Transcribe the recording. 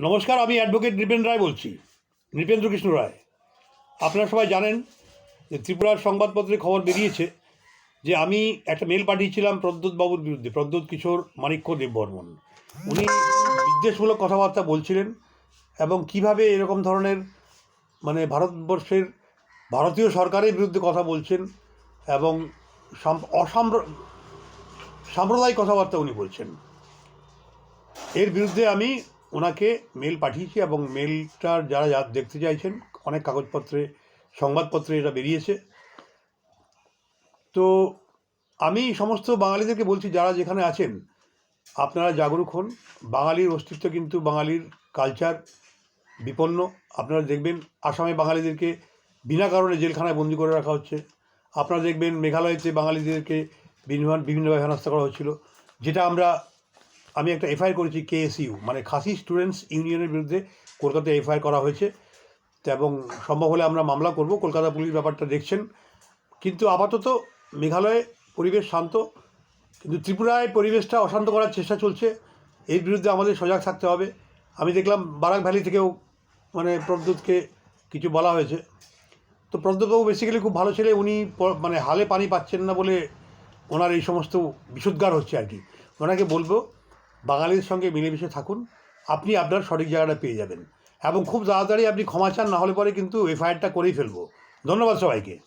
নমস্কার, আমি অ্যাডভোকেট নৃপেন রায় বলছি, নৃপেন্দ্র কৃষ্ণ রায়। আপনারা সবাই জানেন যে ত্রিপুরার সংবাদপত্রে খবর বেরিয়েছে যে আমি একটা মেল পাঠিয়েছিলাম প্রদ্যুৎ বাবুর বিরুদ্ধে, প্রদ্যুৎ কিশোর মাণিক্য দেববর্মন। উনি বিদ্বেষমূলক কথাবার্তা বলছিলেন এবং কীভাবে এরকম ধরনের মানে ভারতবর্ষের ভারতীয় সরকারের বিরুদ্ধে কথা বলছেন এবং সাম- অসাম্প্র, সাম্প্রদায়িক কথাবার্তা উনি বলছেন। এর বিরুদ্ধে আমি ওনাকে মেল পাঠিয়েছি এবং মেলটার যারা যা দেখতে চাইছেন, অনেক কাগজপত্রে, সংবাদপত্রে এটা বেরিয়েছে। তো আমি সমস্ত বাঙালিদেরকে বলছি, যারা যেখানে আছেন, আপনারা জাগরুক হন। বাঙালির অস্তিত্ব কিন্তু বাঙালির কালচার বিপন্ন। আপনারা দেখবেন, আসামে বাঙালিদেরকে বিনা কারণে জেলখানায় বন্দি করে রাখা হচ্ছে। আপনারা দেখবেন, মেঘালয়তে বাঙালিদেরকে বিভিন্ন বিভিন্নভাবে হেনস্থা করা হচ্ছিল। যেটা আমরা আমি একটা এফআইআর করেছি কেএসইউ মানে খাসি স্টুডেন্টস ইউনিয়নের বিরুদ্ধে কলকাতায় এফআইআর করা হয়েছে। এবং সম্ভব হলে আমরা মামলা করব, কলকাতা পুলিশ ব্যাপারটা দেখছেন। কিন্তু আপাতত মেঘালয়ে পরিবেশ শান্ত, কিন্তু ত্রিপুরায় পরিবেশটা অশান্ত করার চেষ্টা চলছে। এর বিরুদ্ধে আমাদের সজাগ থাকতে হবে। আমি দেখলাম বারাক ভ্যালি থেকেও মানে প্রদ্যুৎকে কিছু বলা হয়েছে। তো প্রদ্যুৎবাবু বেসিক্যালি খুব ভালো ছেলে, উনি মানে হালে পানি পাচ্ছেন না বলে ওনার এই সমস্ত বিশুদ্ধার হচ্ছে আর কি। ওনাকে বলব বাঙালির সঙ্গে মিলেমিশে থাকুন। আপনি আপনার সঠিক জায়গাটা পেয়ে যাবেন। এবং খুব তাড়াতাড়ি আপনি ক্ষমা চান, না হলে পরে কিন্তু এফআইআরটা করেই ফেলব। ধন্যবাদ সবাইকে।